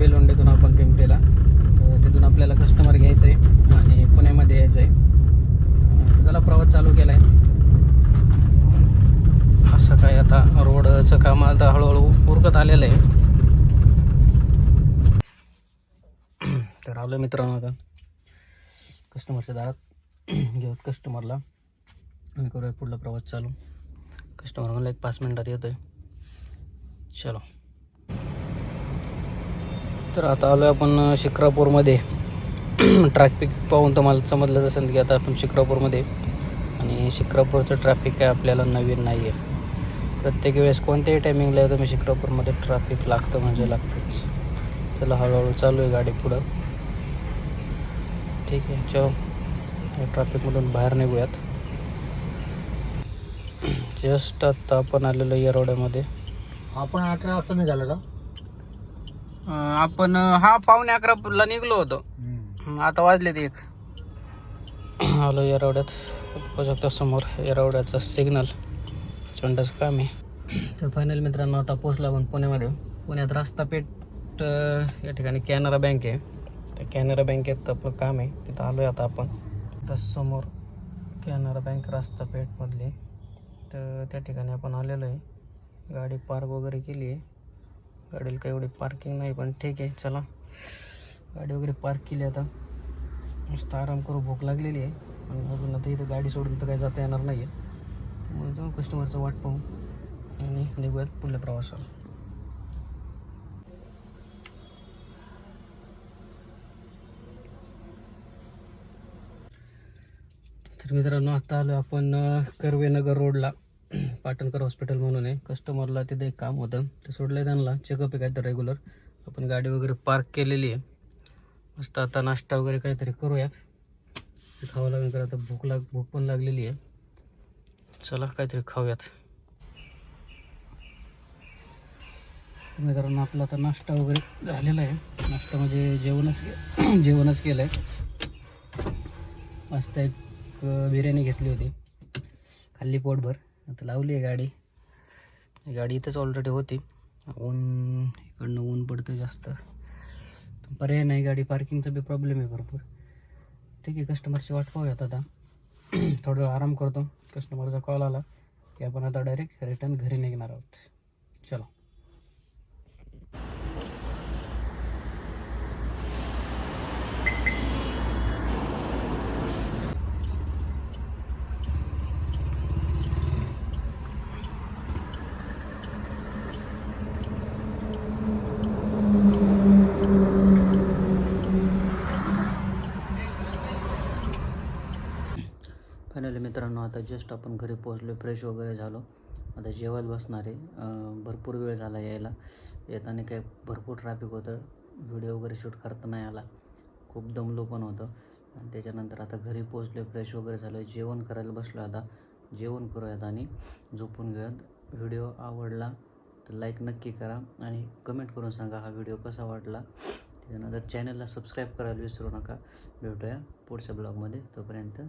बेलोंडेतून आपण पिंपरीला. तर तिथून आपल्याला कस्टमर घ्यायचं आहे आणि पुण्यामध्ये यायचं आहे त्याला प्रवास चालू केला आहे असं काय आता रोडचं काम आता हळूहळू उरकत आलेलं आहे. तर आलो मित्रांनो आता. कस्टमरच्या दारात. घेऊत कस्टमरला आणि करूया पुढला प्रवास चालू. कस्टमर म्हणलं एक पाच मिनिटात येतोय. चलो. तर आता आलो आपण शिक्रापूरमध्ये. ट्रॅफिक पाहून तुम्हाला समजलं असेल की आता आपण शिक्रापूरमध्ये. आणि शिक्रापूरचं ट्रॅफिक काय आपल्याला नवीन नाही आहे प्रत्येक वेळेस कोणत्याही टायमिंगला तुम्ही शिक्रापूरमध्ये ट्रॅफिक लागतं म्हणजे लागतंच. चला हळूहळू चालू आहे गाडी पुढं. ठीक आहे चलो. या ट्रॅफिकमधून बाहेर निघूयात. जस्ट आता आपण आलेलो येरवड्यामध्ये. आपण अकरा वाजता निघालो आपण हा पावणे अकराला निघलो होतो. हं, आता वाजले ते एक. आलो येरवड्यात. बघू शकता समोर येरवड्याचा सिग्नल चंडाचं काम आहे. तर फायनल मित्रांनो आता पोचलो आपण पुण्यामध्ये. पुण्यात रस्तापेठ अं, या ठिकाणी कॅनरा बँक आहे. त्या कॅनरा बँकेत आपलं काम आहे. तिथं आलो आहे आता आपण. तर समोर कॅनरा बँक रस्तापेठमधली. तर त्या ठिकाणी आपण आलेलो आहे. गाडी पार्क वगैरे केली आहे. गाडीला काही एवढी पार्किंग नाही पण ठीक आहे चला. गाडी वगैरे पार्क केली आता. मस्त आराम करू भूक लागलेली आहे. पण अजून आता इथं गाडी सोडून तर काही जाता येणार नाही आहे त्यामुळे जाऊ कस्टमरचं वाट पाहू. आणि निघूयात पुढल्या प्रवासाला. तर मित्रांनो आता आलो आपण कर्वेनगर रोडला पाटणकर हॉस्पिटल म्हणून आहे. कस्टमरला तिथे एक काम होतं. ते सोडलं त्यांना. चेकअप आहे काहीतरी रेग्युलर आपण गाडी वगैरे पार्क केलेली आहे. मस्त आता नाश्ता वगैरे काहीतरी करूयात ते खावं लागेल तर आता भूक लाग भूक पण लागलेली आहे. चला काहीतरी खाऊयात. तुम्ही मित्रांनो आपला आता नाश्ता वगैरे झालेला आहे. नाश्ता म्हणजे जेवणच के जेवणच केलं आहे मस्त एक बिर्याणी घेतली होती. खाल्ली पोटभर. आता लावली आहे गाडी. गाडी इथंच ऑलरेडी होती. ऊन इकडनं ऊन पडतं जास्त. पर्याय नाही गाडी पार्किंगचा बी प्रॉब्लेम आहे भरपूर. ठीक आहे कस्टमरची वाट पाहूयात आता. थोडं वेळ आराम करतो. कस्टमरचा कॉल आला. की आपण आता डायरेक्ट रिटर्न घरी निघणार आहोत. चलो फायनली मित्रांनो आता जस्ट आपण घरी पोहोचलो फ्रेश वगैरे झालो. आता जेवायला बसणार आहे. भरपूर वेळ झाला यायला. येताना काय भरपूर ट्रॅफिक होतं. व्हिडिओ वगैरे शूट करता नाही आला. खूप दमलो पण होतं. आणि त्याच्यानंतर आता घरी पोहोचलो फ्रेश वगैरे झालो जेवण करायला बसलो आता. जेवण करूयात आणि झोपून घेऊयात. व्हिडिओ आवडला तर लाईक नक्की करा आणि कमेंट करून सांगा हा व्हिडिओ कसा वाटला. त्याच्यानंतर चॅनलला सबस्क्राईब करायला विसरू नका. भेटूया पुढच्या ब्लॉगमध्ये तोपर्यंत